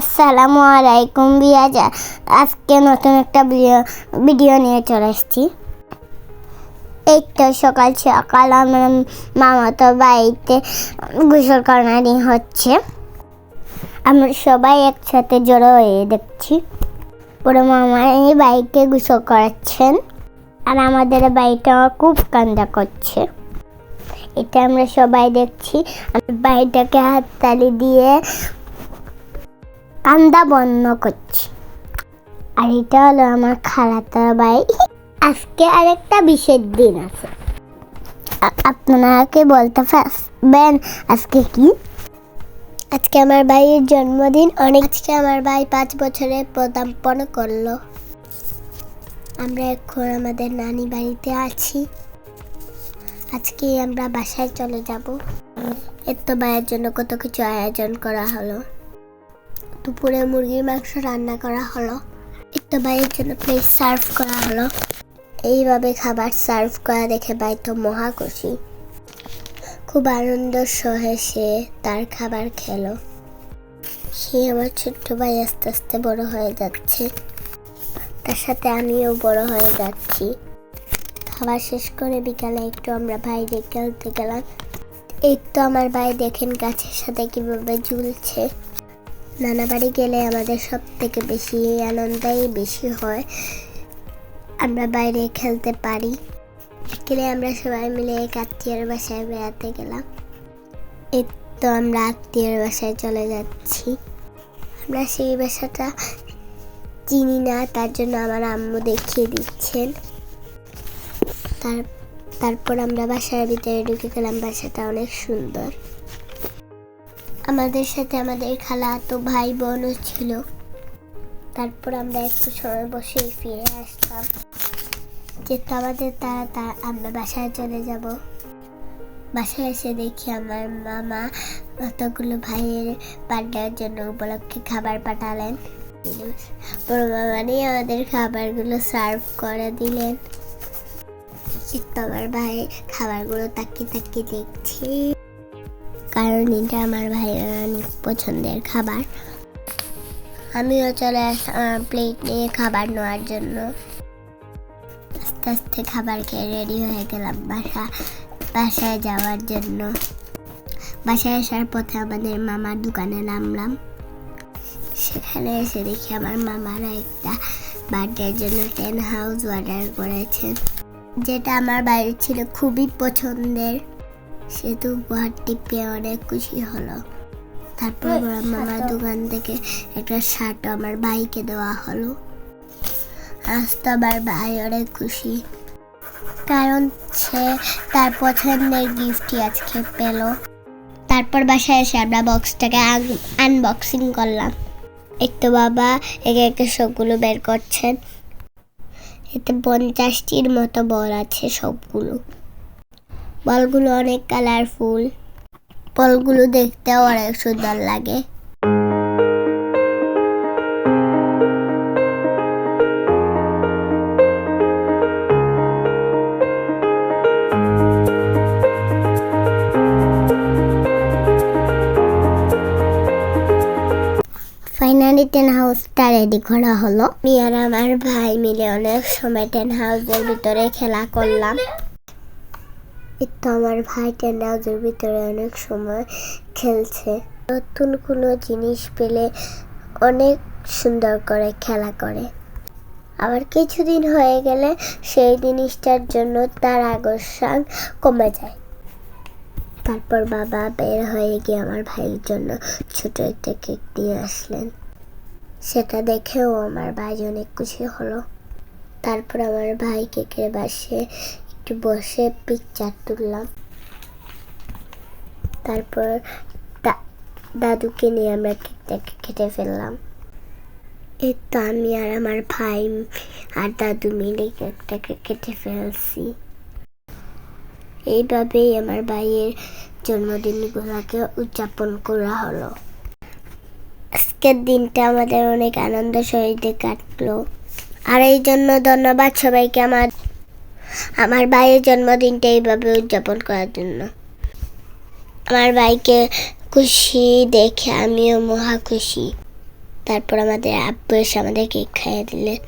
আসসালামু আলাইকুম, বিয়াজা আজকে নতুন একটা ভিডিও ভিডিও নিয়ে চলে এসেছি। এই তো সকাল সকাল, আমার মামা তো বাড়িতে গোসল করানি হচ্ছে। আমরা সবাই একসাথে জড়ো হয়ে দেখছি। পুরো মামা এই বাইকে গোসল করাচ্ছেন। আর আমাদের বাড়িটা খুব কান্দা করছে এটা আমরা সবাই দেখছি। বাড়িটাকে হাততালি দিয়ে কান্দা বন্ধ করছি। আর এটা হলো আমার খালাতা ভাই। আজকে আরেকটা বিশেষ দিন আছে। আপনাকে বলতে পারবেন আজকে কি? আজকে আমার ভাইয়ের জন্মদিন। অনেক আজকে আমার ভাই পাঁচ বছরে পদার্পণ করল। আমরা এখন আমাদের নানি বাড়িতে আছি। আজকে আমরা বাসায় চলে যাব। এত ভাইয়ের জন্য কত কিছু আয়োজন করা হলো। দুপুরে মুরগির মাংস রান্না করা হলো। একটা ভাইয়ের জন্য প্লেট সার্ভ করা হলো। এইভাবে খাবার সার্ভ করা দেখে ভাই তো মহা খুশি। খুব আনন্দ সহে সে তার খাবার খেলো। সে আমার ছোট্ট ভাই আস্তে আস্তে বড় হয়ে যাচ্ছে। তার সাথে আমিও বড় হয়ে যাচ্ছি। খাবার শেষ করে বিকালে একটু আমরা বাইরে খেলতে গেলাম। এই তো আমার ভাই দেখেন গাছের সাথে কীভাবে ঝুলছে। নানা বাড়ি গেলে আমাদের সব থেকে বেশি আনন্দই বেশি হয়। আমরা বাইরে খেলতে পারি। বিকেলে আমরা সবাই মিলে এক আত্মীয়র বাসায় বেড়াতে গেলাম। এই তো আমরা আত্মীয়র বাসায় চলে যাচ্ছি। আমরা সেই বাসাটা চিনি না, তার জন্য আমার আম্মু দেখিয়ে দিচ্ছেন। তার, তারপর আমরা বাসার ভিতরে ঢুকে গেলাম। বাসাটা অনেক সুন্দর। আমাদের সাথে আমাদের খালা তো ভাই বোনও ছিল। তারপর আমরা একটু সময় বসে ফিরে আসলাম। যেহেতু আমাদের তারা তা আমরা বাসায় চলে যাব। বাসায় এসে দেখি আমার মামা কতগুলো ভাইয়ের বার্থডের জন্য উপলক্ষে খাবার পাঠালেন। বড় মামা নিয়ে আমাদের খাবারগুলো সার্ভ করে দিলেন। তো আমার ভাই খাবারগুলো তাকিয়ে তাকিয়ে দেখছি। কারণ এটা আমার ভাইয়ের অনেক পছন্দের খাবার। আমিও চলে আসলাম প্লেট নিয়ে খাবার নেওয়ার জন্য। আস্তে আস্তে খাবার খেয়ে রেডি হয়ে গেলাম বাসা বাসায় যাওয়ার জন্য। বাসায় আসার পথে আমাদের মামার দোকানে নামলাম। সেখানে এসে দেখি আমার মামারা একটা বার্থডের জন্য টেন হাউস অর্ডার করেছেন যেটা আমার বাড়ির ছিল খুবই পছন্দের সেহেতু উপহারটি পেয়ে অনেক খুশি হলো। তারপর আমার মামার দোকান থেকে একটা শার্ট আমার ভাইকে দেওয়া হলো। আজ তো আমার ভাই অনেক খুশি। কারণ সে তার পছন্দের গিফটই আজকে পেল। তারপর বাসায় এসে আমরা বক্সটাকে আনবক্সিং করলাম। একটু বাবা একে একে সবগুলো বের করছেন। এতে পঞ্চাশটির মতো বল আছে সবগুলো। বলগুলো অনেক কালারফুল বলগুলো দেখতেও অনেক সুন্দর লাগে। ফাইনালি টেন হাউসটা রেডি করা হলো। আমি আর আমার ভাই মিলে অনেক সময় টেন হাউসের ভিতরে খেলা করলাম। তো আমার ভাই টেন হাউসের ভিতরে অনেক সময় খেলছে। নতুন কোনো জিনিস পেলে অনেক সুন্দর করে খেলা করে। আবার কিছুদিন হয়ে গেলে সেই জিনিসটার জন্য তার আকর্ষণ কমে যায়। তারপর বাবা বের হয়ে গিয়ে আমার ভাইয়ের জন্য ছোট একটা কেক নিয়ে আসলেন। সেটা দেখেও আমার ভাই অনেক খুশি হলো। তারপর আমার ভাই কেকের বাসে একটু বসে পিকচার তুললাম তারপর দাদুকে নিয়ে আমরা কেকটাকে কেটে ফেললাম। এই তো আমি আর আমার ভাই আর দাদু মিলে কেকটাকে কেটে ফেলছি। এইভাবেই আমার ভাইয়ের জন্মদিনগুলোকে উদযাপন করা হলো। আজকের দিনটা আমাদের অনেক আনন্দ সহিতে কাটলো। আর এই জন্য ধন্যবাদ সবাইকে আমার আমার ভাইয়ের জন্মদিনটা এইভাবে উদযাপন করার জন্য। আমার ভাইকে খুশি দেখে আমিও মহা খুশি। তারপর আমাদের আব্বু এসে আমাদের কেক খাইয়ে দিলেন।